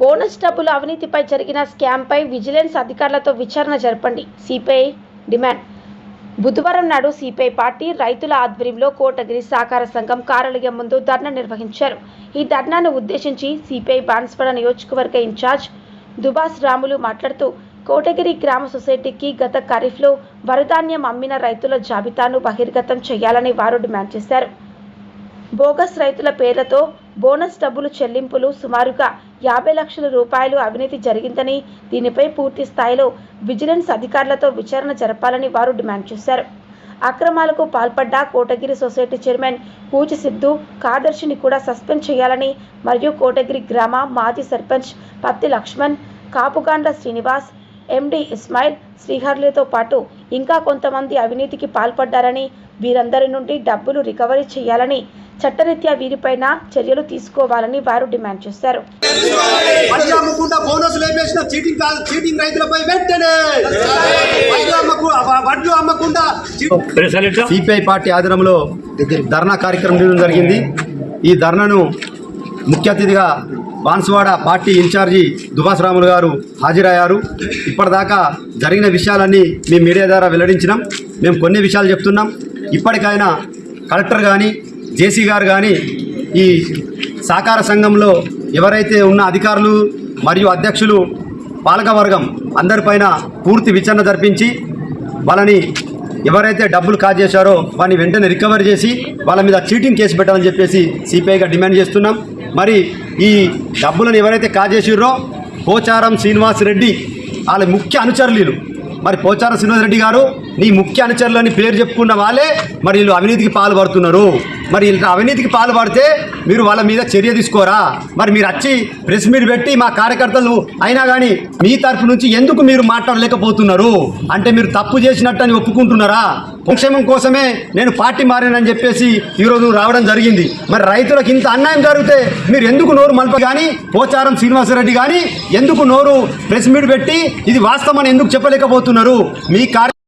Bonus డబ్బుల అవినీతిపై జరిగిన స్కామ్పై విజిలెన్స్ అధికారులతో విచారణ జరపండి. CPI demand. బుధవారం నాడు సిపిఐ పార్టీ రైతుల ఆధ్వర్యంలో కోటగిరి సహకార సంఘం కార్యాలయం ముందు ధర్నా నిర్వహించారు. ఈ ధర్నాను ఉద్దేశించి సిపిఐ బాన్స్వాడ నియోజకవర్గ ఇన్ఛార్జ్ దుబాస్ రాములు మాట్లాడుతూ కోటగిరి గ్రామ సొసైటీకి గత ఖరీఫ్లో వరధాన్యం అమ్మిన రైతుల జాబితాను బహిర్గతం చేయాలని వారు డిమాండ్ చేశారు. బోగస్ రైతుల పేర్లతో బోనస్ డబ్బులు చెల్లింపులు సుమారుగా యాభై లక్షల రూపాయలు అవినీతి జరిగిందని దీనిపై పూర్తి స్థాయిలో విజిలెన్స్ అధికారులతో విచారణ జరపాలని వారు డిమాండ్ చేశారు. అక్రమాలకు పాల్పడ్డ కోటగిరి సొసైటీ చైర్మన్ కూచి సిద్ధు కార్యదర్శిని కూడా సస్పెండ్ చేయాలని మరియు కోటగిరి గ్రామ మాజీ సర్పంచ్ పత్తి లక్ష్మణ్ కాపుగాండ్ల శ్రీనివాస్ ఎండి ఇస్మాయిల్ శ్రీహర్లతో పాటు ఇంకా కొంతమంది అవినీతికి పాల్పడ్డారని వీరందరి నుండి డబ్బులు రికవరీ చేయాలని చట్టరీత్యా వీరిపైన చర్యలు తీసుకోవాలని వారు డిమాండ్ చేశారు. సిపిఐ పార్టీ ఆధ్వర్యంలో ధర్నా కార్యక్రమం నిర్వహించడం జరిగింది. ఈ ధర్నాను ముఖ్య అతిథిగా బాన్సువాడ పార్టీ ఇన్ఛార్జి దుబాస్ రాములు గారు హాజరయ్యారు. ఇప్పటిదాకా జరిగిన విషయాలన్నీ మేము మీడియా ద్వారా వెల్లడించినాం. మేము కొన్ని విషయాలు చెప్తున్నాం. ఇప్పటికైనా కలెక్టర్ కానీ జేసీ గారు కానీ ఈ సహకార సంఘంలో ఎవరైతే ఉన్న అధికారులు మరియు అధ్యక్షులు పాలకవర్గం అందరిపైన పూర్తి విచారణ జరిపించి వాళ్ళని ఎవరైతే డబ్బులు కాజేశారో వారిని వెంటనే రికవర్ చేసి వాళ్ళ మీద చీటింగ్ కేసు పెట్టాలని చెప్పేసి సిపిఐగా డిమాండ్ చేస్తున్నాం. మరి ఈ డబ్బులను ఎవరైతే కాజేసిర్రో పోచారం శ్రీనివాస్ రెడ్డి వాళ్ళ ముఖ్య అనుచరులు మరి పోచారం శ్రీనివాస్ రెడ్డి గారు నీ ముఖ్య అనుచరులని పేరు చెప్పుకున్న వాళ్ళే మరి వీళ్ళు అవినీతికి పాల్పడుతున్నారు. మరి వీళ్ళు అవినీతికి పాల్పడితే మీరు వాళ్ళ మీద చర్య తీసుకోరా? మరి మీరు వచ్చి ప్రెస్ మీట్ పెట్టి మా కార్యకర్తలు అయినా కానీ మీ తరఫు నుంచి ఎందుకు మీరు మాట్లాడలేకపోతున్నారు? అంటే మీరు తప్పు చేసినట్టు అని ఒప్పుకుంటున్నారా? సంక్షేమం కోసమే నేను పార్టీ మారానని చెప్పేసి ఈరోజు రావడం జరిగింది. మరి రైతులకు ఇంత అన్యాయం జరిగితే మీరు ఎందుకు నోరు మలప కానీ పోచారం శ్రీనివాసరెడ్డి కానీ ఎందుకు నోరు ప్రెస్ మీట్ పెట్టి ఇది వాస్తవం అని ఎందుకు చెప్పలేకపోతున్నారు? మీ కార్య